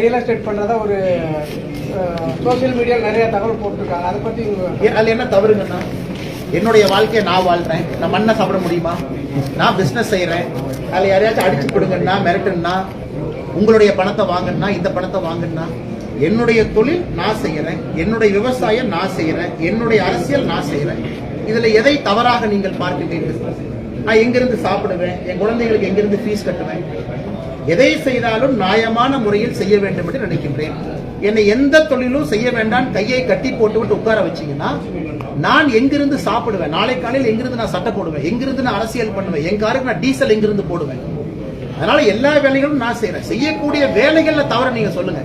Real estate பண்றதா ஒரு social மீடியாவில் நிறைய தகவல் போட்டிருக்காங்க. அதை பத்தி அதில் அதுல என்ன தவறுங்கண்ணா என்னுடைய வாழ்க்கையை நான் வாழ்றேன். நான் மண்ணை சாப்பிட முடியுமா? நான் பிசினஸ் செய்யறேன் அதுல யாரையாச்சும் அடிச்சு கொடுங்கன்னா மிரட்டுன்னா உங்களுடைய பணத்தை வாங்கினா இந்த பணத்தை வாங்கினா என்னுடைய தொழில் நான் செய்யறேன் என்னுடைய விவசாயம் நான் செய்யறேன் என்னுடைய அரசியல் நான் செய்யறேன் இதுல எதை தவறாக நீங்கள் பார்க்கிறீர்கள் நான் எங்கிருந்து சாப்பிடுவேன்? என் குழந்தைகளுக்கு எங்கிருந்து ஃபீஸ் கட்டுவேன்? எதை செய்தாலும் நியாயமான முறையில் செய்ய வேண்டும் என்று நினைக்கின்றேன். என்னை எந்த தொழிலும் செய்ய வேண்டாம் கையை கட்டி போட்டுவிட்டு உட்கார வச்சீங்கன்னா நான் எங்கிருந்து சாப்பிடுவேன்? நாளை காலையில் எங்கிருந்து நான் சட்டை போடுவேன்? எங்கிருந்து நான் அரசியல் பண்ணுவேன்? என் காருக்கு நான் டீசல் எங்கிருந்து போடுவேன்? அதனால எல்லா வேலைகளும் நான் செய்யறேன் செய்யக்கூடிய வேலைகள்ல தவறு நீங்க சொல்லுங்க.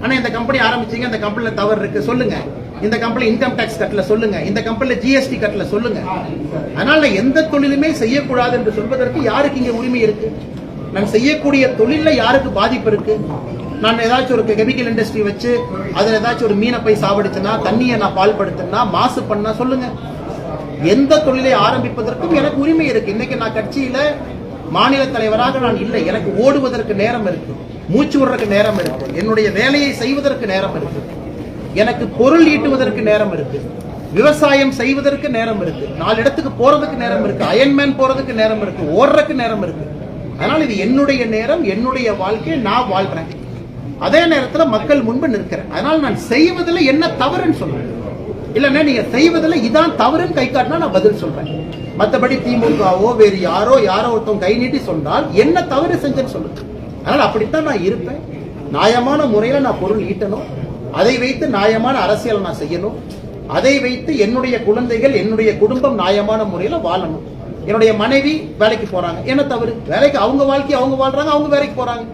ஆனா இந்த கம்பெனி ஆரம்பிச்சீங்க இந்த கம்பெனில தவறு இருக்கு சொல்லுங்க. இந்த கம்பெனி இன்கம் டேக்ஸ் கட்டல சொல்லுங்க. இந்த கம்பெனில ஜிஎஸ்டி கட்டல சொல்லுங்க. அதனால எந்த தொழிலுமே செய்யக்கூடாது என்று சொல்வதற்கு யாருக்கு இங்க உரிமை இருக்கு? நான் செய்யக்கூடிய தொழிலில் யாருக்கு பாதிப்பு இருக்கு? நான் ஏதாச்சும் ஒரு கெமிக்கல் இண்டஸ்ட்ரி வச்சு அதுல ஏதாச்சும் ஒரு மீனை போய் சாவடிச்சுனா தண்ணியை நான் பால்படுத்தினா மாசு பண்ணா சொல்லுங்க. எந்த தொழிலை ஆரம்பிப்பதற்கும் எனக்கு உரிமை இருக்கு. இன்னைக்கு நான் கட்சியில மாநில தலைவராக நான் இல்லை. எனக்கு ஓடுவதற்கு நேரம் இருக்கு. மூச்சு விடுறதுக்கு நேரம் இருக்கு. என்னுடைய வேலையை செய்வதற்கு நேரம் இருக்கு. எனக்கு பொருள் ஈட்டுவதற்கு நேரம் இருக்கு. விவசாயம் செய்வதற்கு நேரம் இருக்கு. நாலு இடத்துக்கு போறதுக்கு நேரம் இருக்கு. அயன்மேன் போறதுக்கு நேரம் இருக்கு. ஓடுறதுக்கு நேரம் இருக்கு. அதனால் இது என்னுடைய நேரம் என்னுடைய வாழ்க்கையை நான் வாழ்கிறேன். அதே நேரத்தில் மக்கள் முன்பு நிற்கிறேன். அதனால் நான் செய்வதில் என்ன தவறுன்னு சொல்றேன். இல்லைன்னா நீங்கள் செய்வதில் இதான் தவறுன்னு கை காட்டினா நான் பதில் சொல்றேன். மற்றபடி திமுகவோ வேறு யாரோ யாரோ ஒருத்தவங்க கை நீட்டி சொன்னால் என்ன தவறு செஞ்சேன்னு சொல்லுங்க. அதனால் அப்படித்தான் நான் இருப்பேன். நியாயமான முறையில் நான் பொருள் ஈட்டணும். அதை வைத்து நியாயமான அரசியல் நான் செய்யணும். அதை வைத்து என்னுடைய குழந்தைகள் என்னுடைய குடும்பம் நியாயமான முறையில் வாழணும். என்னுடைய மனைவி வேலைக்கு போறாங்க. என்ன தவறு? வேலைக்கு அவங்க வாழ்க்கை அவங்க வாழ்றாங்க அவங்க வேலைக்கு போறாங்க.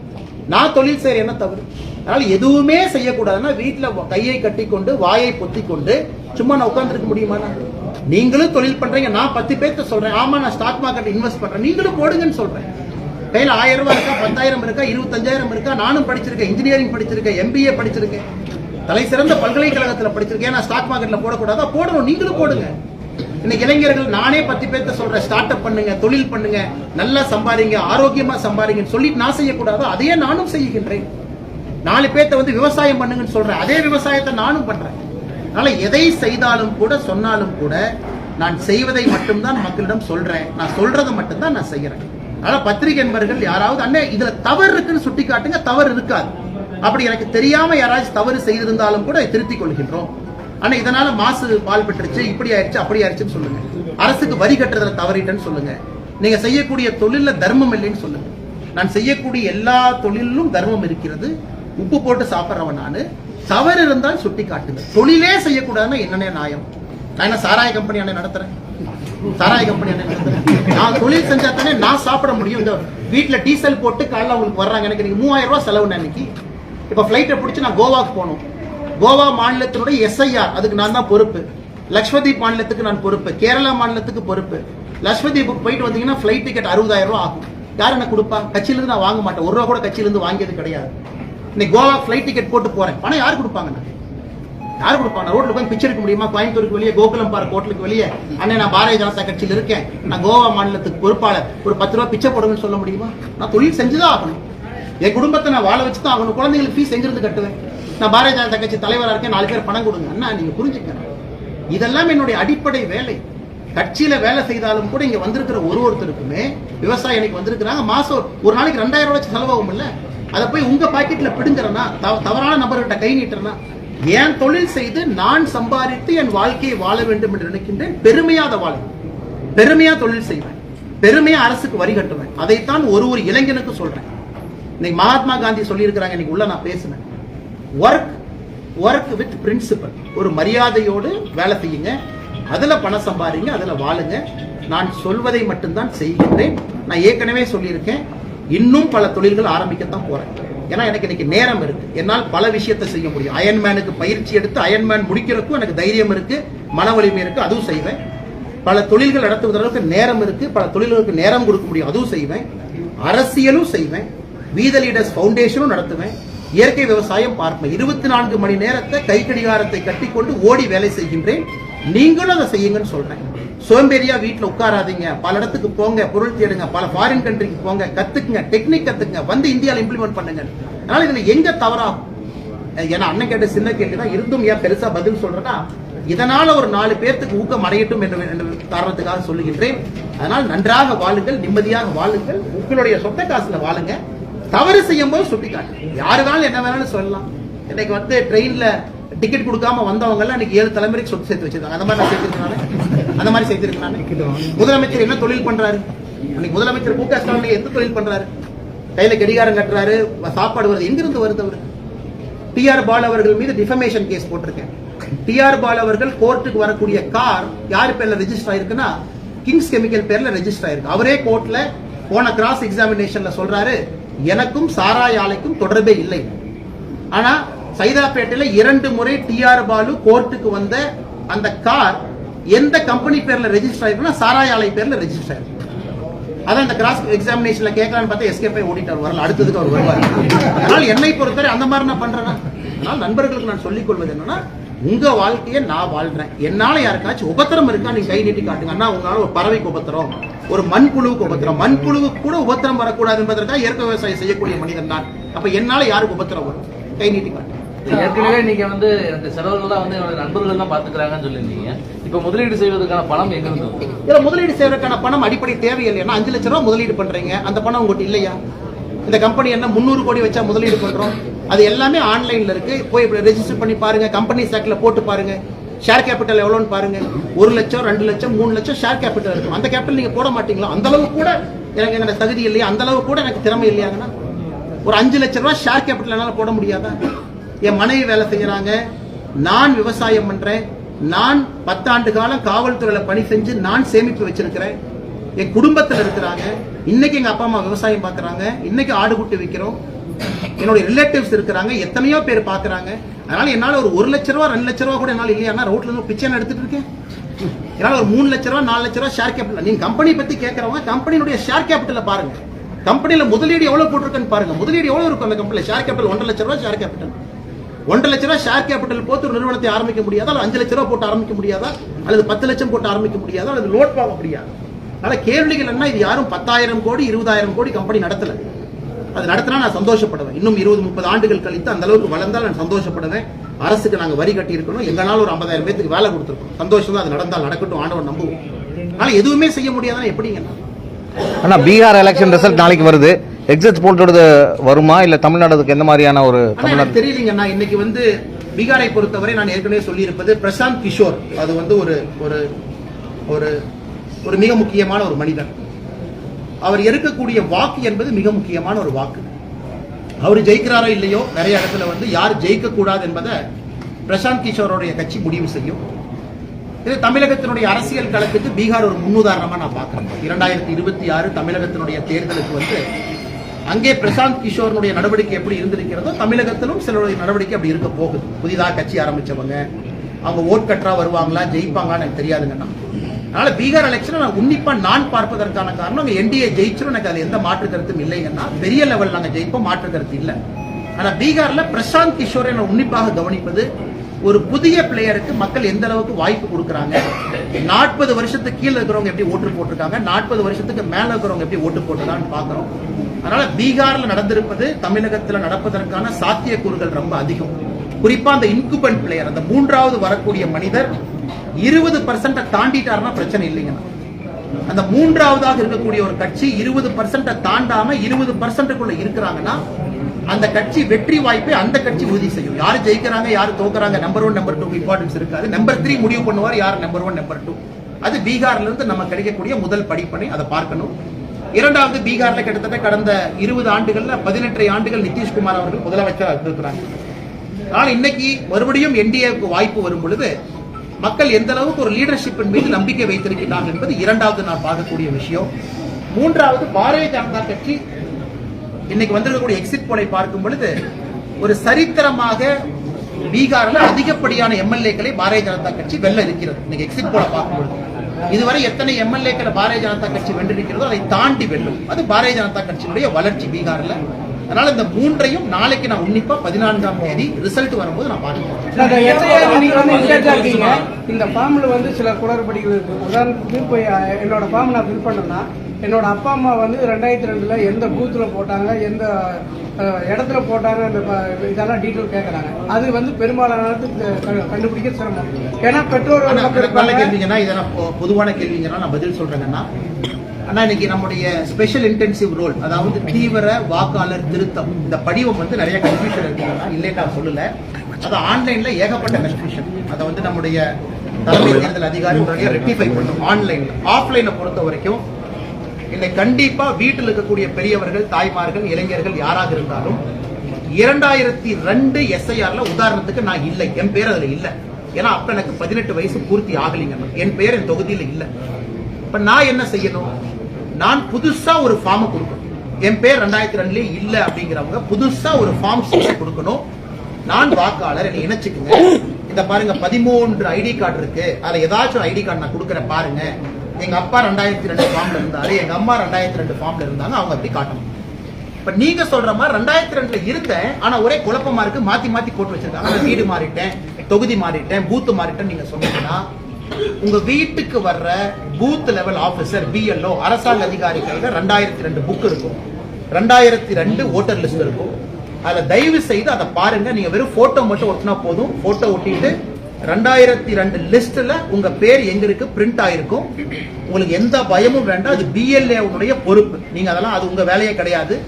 நான் தொழில் செய்யற என்ன தவறு? அதனால எதுவுமே செய்யக்கூடாதுன்னா வீட்டுல கையை கட்டி கொண்டு வாயை பொத்தி கொண்டு சும்மா நான் உட்காந்துருக்க முடியுமா நீங்களும் தொழில் பண்றீங்க நான் பத்து பேர்த்த சொல்றேன். ஆமா நான் ஸ்டாக் மார்க்கெட் இன்வெஸ்ட் பண்றேன். நீங்களும் போடுங்கன்னு சொல்றேன். கையில் ஆயிரம் ரூபாய் இருக்கா பத்தாயிரம் இருக்கா இருபத்தஞ்சாயிரம் இருக்கா? நானும் படிச்சிருக்கேன் இன்ஜினியரிங் படிச்சிருக்கேன் எம்பிஏ படிச்சிருக்கேன். தலை சிறந்த பல்கலைக்கழகத்தில் படிச்சிருக்கேன். நான் ஸ்டாக் மார்க்கெட்ல போடக்கூடாதா? போடணும். நீங்களும் போடுங்க. இன்னைக்கு இளைஞர்கள் நானே பத்து பேர்த்த சொல்றேன் ஸ்டார்ட் அப் பண்ணுங்க தொழில் பண்ணுங்க நல்லா சம்பாதிங்க ஆரோக்கியமா சம்பாதிங்கன்னு சொல்லி நான் செய்யக்கூடாதோ அதையே நானும் செய்கின்றேன். நாலு பேர்த்த வந்து விவசாயம் பண்ணுங்கன்னு சொல்றேன் அதே விவசாயத்தை நானும் பண்றேன். அதனால எதை செய்தாலும் கூட சொன்னாலும் கூட நான் செய்வதை மட்டும்தான் மக்களிடம் சொல்றேன். நான் சொல்றதை மட்டும்தான் நான் செய்யறேன். அதனால பத்திரிகை நண்பர்கள் யாராவது அண்ணே இதுல தவறு இருக்குன்னு சுட்டி காட்டுங்க தவறு இருக்காது. அப்படி எனக்கு தெரியாம யாராச்சும் தவறு செய்திருந்தாலும் கூட திருத்திக் கொள்கின்றோம். ஆனா இதனால மாசு பால் பெற்றுச்சு இப்படி ஆயிடுச்சு அப்படி ஆயிடுச்சுன்னு சொல்லுங்க. அரசுக்கு வரி கட்டுறதுல தவறிட்டேன்னு சொல்லுங்க. நீங்க செய்யக்கூடிய தொழில்ல தர்மம் இல்லைன்னு சொல்லுங்க. நான் செய்யக்கூடிய எல்லா தொழிலும் தர்மம் இருக்கிறது. உப்பு போட்டு சாப்பிட்றவன் நானு. தவறு இருந்தால் சுட்டி காட்டுங்க தொழிலே செய்யக்கூடாதுன்னா என்னென்ன நியாயம். நான் என்ன சாராய கம்பெனி அண்ணன் நடத்துறேன்? சாராய கம்பெனி அண்ணன் நடத்துறேன். நான் தொழில் செஞ்சா தானே நான் சாப்பிட முடியும். இந்த வீட்டில் டீசல் போட்டு காலைல அவங்களுக்கு வர்றாங்க. எனக்கு நீங்க மூவாயிரம் ரூபாய் செலவுன்னு அன்னைக்கு. இப்போ பிளைட்டை பிடிச்சி நான் கோவாக்கு போகணும். கோவா மாநிலத்தினுடைய எஸ்ஐஆர் அதுக்கு நான் தான் பொறுப்பு. லக்ஷ்மதீப் மாநிலத்துக்கு நான் பொறுப்பு. கேரளா மாநிலத்துக்கு பொறுப்பு. லக்ஷ்மதீப்புக்கு போயிட்டு வந்தீங்கன்னா ஃபிளைட் டிக்கெட் அறுபதாயிரம் ரூபா ஆகும். யார் என்ன கொடுப்பா? கட்சியிலிருந்து நான் வாங்க மாட்டேன். ஒரு ரூபா கூட கட்சியிலிருந்து வாங்கியது கிடையாது. இன்னைக்கு கோவா ஃபிளைட் டிக்கெட் போட்டு போறேன். பணம் யார் கொடுப்பாங்க நான் யார் கொடுப்பாங்க ரோட்ல போய் பிச்சை எடுக்க முடியுமா? கோயம்புத்தூருக்கு வெளியே கோகுலம் பார்க் ஹோட்டலுக்கு வெளியே? அண்ணன் நான் பாரதிய ஜனதா கட்சியில் இருக்கேன். நான் கோவா மாநிலத்துக்கு பொறுப்பாளர். ஒரு பத்து ரூபா பிச்சை போடுங்கன்னு சொல்ல முடியுமா? நான் தொழில் செஞ்சுதான் ஆகணும். என் குடும்பத்தை நான் வாழ வச்சு தான் ஆகணும். குழந்தைங்களுக்கு ஃபீஸ் செஞ்சிருந்து கட்டுவேன்? நான் பாரதிய ஜனதா கட்சி தலைவராக இருக்கேன் நாலு பேர் பணம் கொடுங்க. அண்ணா நீங்க புரிஞ்சுக்கணும் இதெல்லாம் என்னுடைய அடிப்படை வேலை. கட்சியில வேலை செய்தாலும் கூட இங்க வந்திருக்கிற ஒரு ஒருத்தருக்குமே விவசாயி இன்னைக்கு வந்திருக்கிறாங்க. மாசம் ஒரு நாளைக்கு ரெண்டாயிரம் ரூபாய் செலவாகும் இல்ல? அதை போய் உங்க பாக்கெட்ல பிடுங்குறேன்னா தவ- தவறான நபர்கிட்ட கை நீட்டுறேன்னா என் தொழில் செய்து நான் சம்பாதித்து என் வாழ்க்கையை வாழ வேண்டும் என்று நினைக்கின்றேன். பெருமையாத அதை வாழ பெருமையா தொழில் செய்வேன். பெருமையா அரசுக்கு வரி கட்டுவேன். அதைத்தான் ஒரு ஒரு இளைஞனுக்கு சொல்றேன். இன்னைக்கு மகாத்மா காந்தி சொல்லியிருக்கிறாங்க. இன்னைக்கு உள்ள நான் பேசினேன். ஒர்க் ஒர்க் வித் பிரின்சிபல் ஒரு மரியாதையோடு வேலை செய்யுங்க. அதில் பணம் சம்பாதிங்க அதில் வாழுங்க. நான் சொல்வதை மட்டும்தான் செய்கின்றேன். நான் ஏற்கனவே சொல்லியிருக்கேன். இன்னும் பல தொழில்கள் ஆரம்பிக்கத்தான் போகிறேன் ஏன்னா எனக்கு இன்னைக்கு நேரம் இருக்கு. என்னால் பல விஷயத்தை செய்ய முடியும். அயன்மேனுக்கு பயிற்சி எடுத்து அயன்மேன் முடிக்கிறதுக்கும் எனக்கு தைரியம் இருக்கு. மன வலிமை இருக்கு அதுவும் செய்வேன். பல தொழில்கள் நடத்துவதற்கு நேரம் இருக்கு. பல தொழில்களுக்கு நேரம் கொடுக்க முடியும் அதுவும் செய்வேன். அரசியலும் செய்வேன். வீத லீடர்ஸ் ஃபவுண்டேஷனும் நடத்துவேன். இயற்கை விவசாயம் பார்ப்பேன். இருபத்தி நான்கு மணி நேரத்தை கை கடிகாரத்தை கட்டிக்கொண்டு ஓடி வேலை செய்கின்றேன். நீங்களும் அதை செய்யுங்கன்னு சொல்றேன். சோம்பேறியா வீட்டில் உட்காராதீங்க. பல இடத்துக்கு போங்க பொருள் தேடுங்க பல ஃபாரின் கண்ட்ரிக்கு போங்க கத்துக்குங்க டெக்னிக் கத்துக்குங்க வந்து இந்தியாவில் இம்ப்ளிமெண்ட் பண்ணுங்க. அதனால இதுல எங்க தவறாகும்? ஏன்னா அண்ணன் கேட்ட சின்ன கேள்வி தான் இருந்தும் ஏன் பெருசா பதில் சொல்றேன்னா இதனால ஒரு நாலு பேர்த்துக்கு ஊக்கம் அடையட்டும் என்ற என்ற காரணத்துக்காக சொல்லுகின்றேன். அதனால் நன்றாக வாழுங்கள் நிம்மதியாக வாழுங்கள். உங்களுடைய சொந்த காசுல வாழுங்க. தவறு செய்யும் போது சுட்டி காட்டு யாரு வேணாலும் என்ன வேணாலும் சொல்லலாம். இன்னைக்கு வந்து ட்ரெயின்ல டிக்கெட் கொடுக்காம வந்தவங்க எல்லாம் இன்னைக்கு ஏழு தலைமுறைக்கு சொத்து சேர்த்து வச்சிருக்காங்க. அந்த மாதிரி நான் சேர்த்திருக்கானே அந்த மாதிரி சேர்த்திருக்கேன் முதலமைச்சர் என்ன தொழில் பண்றாரு? இன்னைக்கு முதலமைச்சர் மு க ஸ்டாலின் எந்த தொழில் பண்றாரு? கையில கடிகாரம் கட்டுறாரு சாப்பாடு வருது. எங்கிருந்து வருது அவர்? டி ஆர் பால் அவர்கள் மீது டிஃபமேஷன் கேஸ் போட்டிருக்கேன். டிஆர் பால் அவர்கள் கோர்ட்டுக்கு வரக்கூடிய கார் யார் பேர்ல ரெஜிஸ்டர் ஆயிருக்குன்னா கிங்ஸ் கெமிக்கல் பேர்ல ரெஜிஸ்டர் ஆயிருக்கு. அவரே கோர்ட்ல போன கிராஸ் எக்ஸாமினேஷன்ல சொல்றாரு எனக்கும் சாராய் ஆலைக்கும் தொடர்பே இல்லை. ஆனா சைதாப்பேட்டையில இரண்டு முறை டிஆர் பாலு கோர்ட்டுக்கு வந்த அந்த கார் எந்த கம்பெனி பேர்ல ரெஜிஸ்டர் ஆயிருக்குன்னா சாராய ஆலை பேர்ல ரெஜிஸ்டர் ஆயிருக்கு. அதான் இந்த கிராஸ் எக்ஸாமினேஷன்ல கேட்கலான்னு பார்த்தா எஸ்கே ஓடிட்டார். வரல அடுத்ததுக்கு அவர் வருவார். அதனால் என்னை பொறுத்தவரை அந்த மாதிரி நான் பண்றேன்னா அதனால் நண்பர்களுக்கு நான் சொல்லிக் கொள்வது என்னன்னா உங்க வாழ்க்கையை நான் வாழ்றேன். என்னால யாருக்காச்சும் உபத்திரம் இருக்கா? நீங்க கை நீட்டி காட்டுங்க. அண்ணா உங்களால ஒரு பறவைக்கு உபத்திரம் ஒரு மண்புழுவுக்கு உபத்திரம். மண்புழுவுக்கு கூட உபத்திரம் வரக்கூடாது என்பதற்காக இயற்கை விவசாயம் செய்யக்கூடிய மனிதன் தான் அப்ப என்னால யாருக்கு உபத்திரம் வரும்? கை நீட்டி காட்டு ஏற்கனவே நீங்க வந்து எனக்கு செலவுகள்லாம் வந்து என்னோட நண்பர்கள் தான் பாத்துக்கிறாங்கன்னு சொல்லியிருந்தீங்க. இப்ப முதலீடு செய்வதற்கான பணம் எங்க இருந்து? இதுல முதலீடு செய்வதற்கான பணம் அடிப்படை தேவையில்லைன்னா அஞ்சு லட்ச ரூபாய் முதலீடு பண்றீங்க. அந்த பணம் உங்ககிட்ட இல்லையா? இந்த கம்பெனி என்ன முந்நூறு கோடி வச்சா முதலீடு பண்றோம்? அது எல்லாமே ஆன்லைன்ல இருக்கு. போய் ரெஜிஸ்டர் பண்ணி பாருங்க. கம்பெனி சாக்ல போட்டு பாருங்க. ஷேர் கேபிட்டல் எவ்வளோன்னு பாருங்க. ஒரு லட்சம் ரெண்டு லட்சம் மூணு லட்சம் ஷேர் கேபிட்டல் இருக்கும். அந்த கேபிட்டல் நீங்க போட மாட்டீங்களா? அந்த அளவு கூட எனக்கு என்னோட தகுதி இல்லையா? அந்த அளவு கூட எனக்கு திறமை இல்லையாங்கன்னா ஒரு அஞ்சு லட்ச ரூபாய் ஷேர் கேபிட்டல் என்னால போட முடியாதா? என் மனைவி வேலை செய்யறாங்க. நான் விவசாயம் பண்றேன். நான் பத்தாண்டு காலம் காவல்துறையில பணி செஞ்சு நான் சேமிப்பு வச்சிருக்கிறேன். என் குடும்பத்தில் இருக்கிறாங்க. இன்னைக்கு எங்க அப்பா அம்மா விவசாயம் பார்க்குறாங்க இன்னைக்கு ஆடு குட்டி விற்கிறோம் என்னுடைய ரிலேட்டிவ்ஸ் இருக்கிறாங்க எத்தனையோ பேர் பார்க்குறாங்க. அதனால என்னால ஒரு ஒரு லட்ச ரூபா ரெண்டு லட்ச ரூபா கூட என்னால இல்லையா? ரோட்ல இருந்து பிச்சை எடுத்துட்டு இருக்கேன். என்னால் ஒரு மூணு லட்ச ரூபா நாலு லட்ச ரூபா ஷேர் கேபிட்டல் நீங்க கம்பெனி பத்தி கேட்கறவங்க கம்பெனியுடைய ஷேர் கேபிட்டல பாருங்க. கம்பெனியில் முதலீடு எவ்வளவு போட்டிருக்குன்னு பாருங்க. முதலீடு எவ்வளவு இருக்கும் அந்த கம்பெனியில் ஷேர் கேபிட்டல் ஒன்றரை லட்ச ரூபா ஷேர் கேபிட்டல் ஒன்றரை லட்ச ரூபா ஷேர் கேபிட்டல் போட்டு ஒரு நிறுவனத்தை ஆரம்பிக்க முடியாதா? அல்லது அஞ்சு லட்ச ரூபா போட்டு ஆரம்பிக்க முடியாதா? அல்லது பத்து லட்சம் போட்டு ஆரம்பிக்க முடியாதா? அல்லது லோட் வாங்க முடியாது? அதனால கேள்விகள் என்ன? இது யாரும் பத்தாயிரம் கோடி இருபதாயிரம் கோடி கம்பெனி நடத்தலை. அது நடத்தினா நான் சந்தோஷப்படுவேன். இன்னும் இருபது முப்பது ஆண்டுகள் கழித்து அந்த அளவுக்கு வளர்ந்தால் நான் சந்தோஷப்படுவேன். அரசுக்கு நாங்க வரி கட்டி இருக்கணும் எங்கனால ஒரு ஐம்பதாயிரம் பேத்துக்கு வேலை கொடுத்துருக்கோம் சந்தோஷம் தான் அது நடந்தால் நடக்கட்டும் ஆண்டவன் நம்புவோம். அதனால எதுவுமே செய்ய முடியாதுன்னா எப்படிங்க? ஆனா பீகார் எலெக்ஷன் ரிசல்ட் நாளைக்கு வருது. எக்ஸிட் போல்ட்டோட வருமா? இல்ல தமிழ்நாடுக்கு எந்த மாதிரியான ஒரு தமிழ்நாடு தெரியலங்க நான் இன்னைக்கு வந்து பீகாரை பொறுத்தவரை நான் ஏற்கனவே சொல்லியிருப்பது பிரசாந்த் கிஷோர். அது வந்து ஒரு ஒரு ஒரு ஒரு மிக முக்கியமான ஒரு மனிதன். அவர் இருக்கக்கூடிய வாக்கு என்பது மிக முக்கியமான ஒரு வாக்கு. அவர் ஜெயிக்கிறாரோ இல்லையோ நிறைய இடத்துல வந்து யார் ஜெயிக்க கூடாது என்பதை பிரசாந்த் கிஷோருடைய கட்சி முடிவு செய்யும். இது தமிழகத்தினுடைய அரசியல் களத்துக்கு பீகார் ஒரு முன்னுதாரணமா நான் பார்க்கிறேன். இரண்டாயிரத்தி இருபத்தி ஆறு தமிழகத்தினுடைய தேர்தலுக்கு வந்து அங்கே பிரசாந்த் கிஷோரனுடைய நடவடிக்கை எப்படி இருந்திருக்கிறதோ தமிழகத்திலும் சிலருடைய நடவடிக்கை அப்படி இருக்க போகுது. புதிதாக கட்சி ஆரம்பிச்சவங்க அவங்க ஓட் கட்டரா வருவாங்களா ஜெயிப்பாங்களான்னு எனக்கு தெரியாதுங்கண்ணா அதனால பீகார் எலெக்ஷனை நான் உன்னிப்பா நான் பார்ப்பதற்கான காரணம் அங்க என்டிஏ ஜெயிச்சிடும் எனக்கு அது எந்த மாற்று கருத்தும் இல்லைங்கன்னா பெரிய லெவல் நாங்க ஜெயிப்போம் மாற்று கருத்து இல்லை. ஆனா பீகார்ல பிரசாந்த் கிஷோரை நான் உன்னிப்பாக கவனிப்பது ஒரு புதிய பிளேயருக்கு மக்கள் எந்த அளவுக்கு வாய்ப்பு கொடுக்கறாங்க நாற்பது வருஷத்துக்கு கீழே இருக்கிறவங்க எப்படி ஓட்டு போட்டிருக்காங்க நாற்பது வருஷத்துக்கு மேல இருக்கிறவங்க எப்படி ஓட்டு போட்டுதான்னு பாக்குறோம் அதனால பீகார்ல நடந்திருப்பது தமிழகத்துல நடப்பதற்கான சாத்தியக்கூறுகள் ரொம்ப அதிகம். குறிப்பா அந்த இன்குபன் பிளேயர் அந்த மூன்றாவது வரக்கூடிய மனிதர் இருபது பர்சன்ட தாண்டிட்டாருன்னா பிரச்சனை இல்லைங்கண்ணா அந்த மூன்றாவதாக இருக்கக்கூடிய ஒரு கட்சி இருபது பர்சன்ட தாண்டாம இருபது பர்சன்ட்டுக்குள்ள இருக்கிறாங்கன்னா அந்த கட்சி வெற்றி வாய்ப்பை அந்த கட்சி உறுதி செய்யும். யார் ஜெயிக்கிறாங்க யார் தோக்குறாங்க number one number two importance இருக்காது. நம்பர் த்ரீ முடிவு பண்ணுவார் யார் நம்பர் ஒன் நம்பர் டூ அது பீகார்ல இருந்து நம்ம கிடைக்கக்கூடிய முதல் படிப்பனை அதை பார்க்கணும். இரண்டாவது பீகார்ல கிட்டத்தட்ட கடந்த இருபது ஆண்டுகள்ல பதினெட்டரை ஆண்டுகள் நிதிஷ்குமார் அவர்கள் முதலமைச்சராக இருந்திருக்கிறாங்க. ஆனால் இன்னைக்கு மறுபடியும் என்டிஏக்கு வாய்ப்பு வரும் பொழுது மக்கள் எந்த அளவுக்கு ஒரு லீடர்ஷிப்பின் மீது நம்பிக்கை வைத்திருக்கிறார்கள் என்பது இரண்டாவது நான் பார்க்கக்கூடிய விஷயம். மூன்றாவது பாரதிய ஜனதா கட்சி இன்னைக்கு வந்திருக்கக்கூடிய எக்ஸிட் போலை பார்க்கும் பொழுது ஒரு சரித்திரமாக பீகாரில் அதிகப்படியான எம்எல்ஏக்களை பாரதிய ஜனதா கட்சி வெல்ல இருக்கிறது. இன்னைக்கு எக்ஸிட் போல பார்க்கும் பொழுது. இதுவரை எத்தனை எம்எல்ஏக்களை பாரதிய ஜனதா கட்சி வென்றிருக்கிறதோ அதை தாண்டி வெல்லும். அது பாரதிய ஜனதா கட்சியினுடைய வளர்ச்சி பீகாரில். அதனால இந்த மூன்றையும் நாளைக்கு நான் உன்னிப்பா பதினான்காம் தேதி ரிசல்ட் வரும்போது நான் இருக்கீங்க. இந்த ஃபார்ம்ல வந்து சில குளறுபடிகள் இருக்கு. உதாரணத்துக்கு இப்போ என்னோட ஃபார்ம் நான் ஃபில் பண்ணேன்னா என்னோட அப்பா அம்மா வந்து ரெண்டாயிரத்தி ரெண்டுல எந்த பூத்துல போட்டாங்க எந்த இடத்துல போட்டாங்க அந்த ப- இதெல்லாம் டீட்டெயில் கேட்கறாங்க அது வந்து பெரும்பாலான நேரத்துக்கு க- கண்டுபிடிக்க சிரமம். ஏன்னா பெற்றோர். கேள்விங்கன்னா இதை நான் பொ- பொதுவான கேள்விங்கன்னா நான் பதில் சொல்றேங்கன்னா ஆனால் இன்னைக்கு நம்முடைய ஸ்பெஷல் இன்டென்சிவ் ரோல் அதாவது தீவிர வாக்காளர் திருத்தம் இந்த படிவம் வந்து நிறைய கன்ஃபியூஷன் இருக்குதுன்னா இல்லை நான் சொல்லல. அது ஆன்லைன்ல ஏகப்பட்ட கன்ஃபியூஷன் அதை வந்து நம்முடைய தலைமை தேர்தல் அதிகாரி உடனே ரெக்டிஃபை பண்ணும். ஆன்லைனில் ஆஃப்லைனை பொறுத்த வரைக்கும் இல்லை கண்டிப்பா வீட்டில் இருக்கக்கூடிய பெரியவர்கள் தாய்மார்கள் இளைஞர்கள் யாராக இருந்தாலும் இரண்டாயிரத்தி ரெண்டு எஸ்ஐஆர்ல உதாரணத்துக்கு நான் இல்லை. என் பேர் அதுல இல்லை. ஏன்னா அப்ப எனக்கு பதினெட்டு வயசு பூர்த்தி ஆகலைங்க. என் பேர் என் தொகுதியில இல்லை. இப்ப நான் என்ன செய்யணும்? நான் புதுசா ஒரு ஃபார்ம் கொடுக்கணும். என் பேர் ரெண்டாயிரத்தி ரெண்டுல இல்ல அப்படிங்கிறவங்க புதுசா ஒரு ஃபார்ம் கொடுக்கணும். நான் வாக்காளர் என்னை இணைச்சுக்குங்க. இந்த பாருங்க பதிமூன்று ஐடி கார்டு இருக்கு. அதுல ஏதாச்சும் ஐடி கார்டு நான் கொடுக்குறேன் பாருங்க. எங்க அப்பா ரெண்டாயிரத்தி ரெண்டு ஃபார்ம்ல இருந்தாரு. எங்க அம்மா ரெண்டாயிரத்தி ரெண்டு ஃபார்ம்ல இருந்தாங்க. அவங்க அப்படி காட்டணும். இப்ப நீங்க சொல்ற மாதிரி ரெண்டாயிரத்தி ரெண்டுல இருந்தேன். ஆனா ஒரே குழப்பமா இருக்கு. மாத்தி மாத்தி போட்டு வச்சிருக்காங்க. வீடு மாறிட்டேன் தொகுதி மாறிட்டேன் பூத்து மாறிட்டேன் நீங்க சொன்னீங்கன்னா உங்க வீட்டுக்கு வர்ற பூத் லெவல் ஆபீசர் பிஎல்ஓ அரசாங்க அதிகாரி கையில ரெண்டாயிரத்தி ரெண்டு புக் இருக்கும். ரெண்டாயிரத்தி ரெண்டு ஓட்டர் லிஸ்ட் இருக்கும். அதை தயவு செய்து அதை பாருங்க. நீங்க வெறும் போட்டோ மட்டும் ஒட்டினா போதும். போட்டோ ஒட்டிட்டு ரெண்டாயிரத்தி ரெண்டு லிஸ்ட்ல உங்க பேர் எங்க இருக்கு? பிரிண்ட் ஆயிருக்கும். உங்களுக்கு எந்த பயமும் வேண்டாம். அது பிஎல்ஏ உடைய பொறுப்பு. நீங்க அதெல்லாம் அது உங்க வேலையே கிடையாது.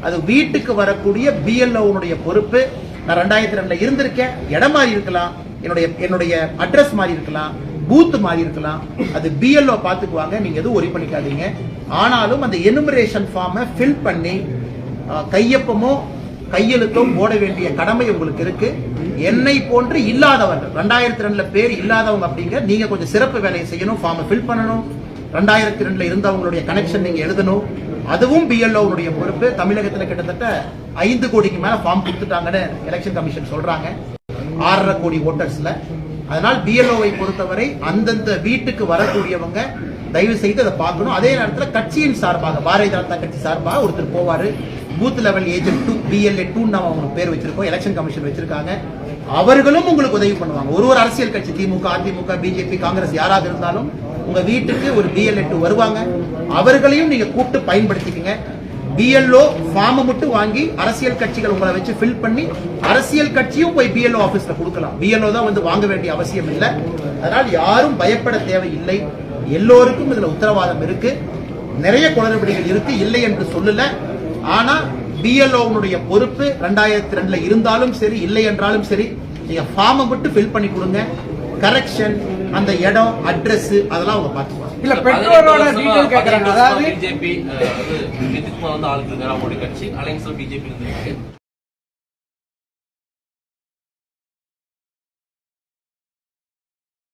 அது வீட்டுக்கு வரக்கூடிய பிஎல்ஓ உடைய பொறுப்பு. நான் ரெண்டாயிரத்தி ரெண்டுல இருந்திருக்கேன். இடம் மாறி இருக்கலாம். என்னுடைய என்னுடைய அட்ரஸ் மாறி இருக்கலாம். பூத் மாறி இருக்கலாம். அது பிஎல்ஓ பார்த்துக்குவாங்க. நீங்கள் எதுவும் ஒரி பண்ணிக்காதீங்க. ஆனாலும் அந்த எனுமரேஷன் ஃபார்மை ஃபில் பண்ணி கையொப்பமோ கையெழுத்தோ போட வேண்டிய கடமை உங்களுக்கு இருக்கு. என்னை போன்று இல்லாதவர்கள் ரெண்டாயிரத்தி ரெண்டுல பேர் இல்லாதவங்க அப்படிங்க நீங்க கொஞ்சம் சிறப்பு வேலையை செய்யணும் ஃபார்மை ஃபில் பண்ணணும். ரெண்டாயிரத்தி ரெண்டுல இருந்தவங்களுடைய கனெக்ஷன் நீங்க எழுதணும். அதுவும் பிஎல்ஓனுடைய பொறுப்பு. தமிழகத்துல கிட்டத்தட்ட ஐந்து கோடிக்கு மேல ஃபார்ம் கொடுத்துட்டாங்கன்னு எலெக்ஷன் கமிஷன் சொல்றாங்க. ஆறரை கோடி ஓட்டர்ஸ்ல அதனால் பிஎல்ஓவை பொறுத்தவரை அந்தந்த வீட்டுக்கு வரக்கூடியவங்க தயவு செய்து அதை பார்க்கணும். அதே நேரத்தில் கட்சியின் சார்பாக பாரதிய ஜனதா கட்சி சார்பாக ஒருத்தர் போவார். Booth level agent two B L A டூன்னு நம்ம அவங்களுக்கு பேர் வச்சிருக்கோம். எலெக்ஷன் கமிஷன் வச்சிருக்காங்க. அவர்களும் உங்களுக்கு உதவி பண்ணுவாங்க. ஒரு ஒரு அரசியல் கட்சி திமுக அதிமுக பிஜேபி காங்கிரஸ் யாராக இருந்தாலும் உங்க வீட்டுக்கு ஒரு பிஎல்ஏ டூ வருவாங்க. அவர்களையும் நீங்க கூப்பிட்டு பயன்படுத்திக்கங்க. பிஎல்ஓ ஃபார்ம் மட்டும் வாங்கி அரசியல் கட்சிகள் உங்களை வச்சு ஃபில் பண்ணி அரசியல் கட்சியும் போய் பிஎல்ஓ ஆபீஸ்ல கொடுக்கலாம். பிஎல்ஓ தான் வந்து வாங்க வேண்டிய அவசியம் இல்லை. அதனால் யாரும் பயப்பட தேவையில்லை. எல்லோருக்கும் இதுல உத்தரவாதம் இருக்கு. நிறைய குளறுபடிகள் இருக்கு. இல்லை என்று சொல்லல. ஆனா பிஎல்ஓனுடைய பொறுப்பு ரெண்டாயிரத்தி ரெண்டுல இருந்தாலும் சரி இல்லை என்றாலும் சரி நீங்க ஃபார்மை மட்டும் ஃபில் பண்ணி கொடுங்க. கரெக்ஷன் அந்த இடம் அட்ரஸ் அதெல்லாம் அவங்க பார்த்துக்குவாங்க இல்ல பெற்றோரோட டீட்டெயில் கேட்கறாங்க அதாவது பிஜேபி நிதிஷ்குமார் வந்து ஆளுக்கு இருக்காரு அவங்களுடைய கட்சி அலைன்ஸ்ல பிஜேபி இருக்கு.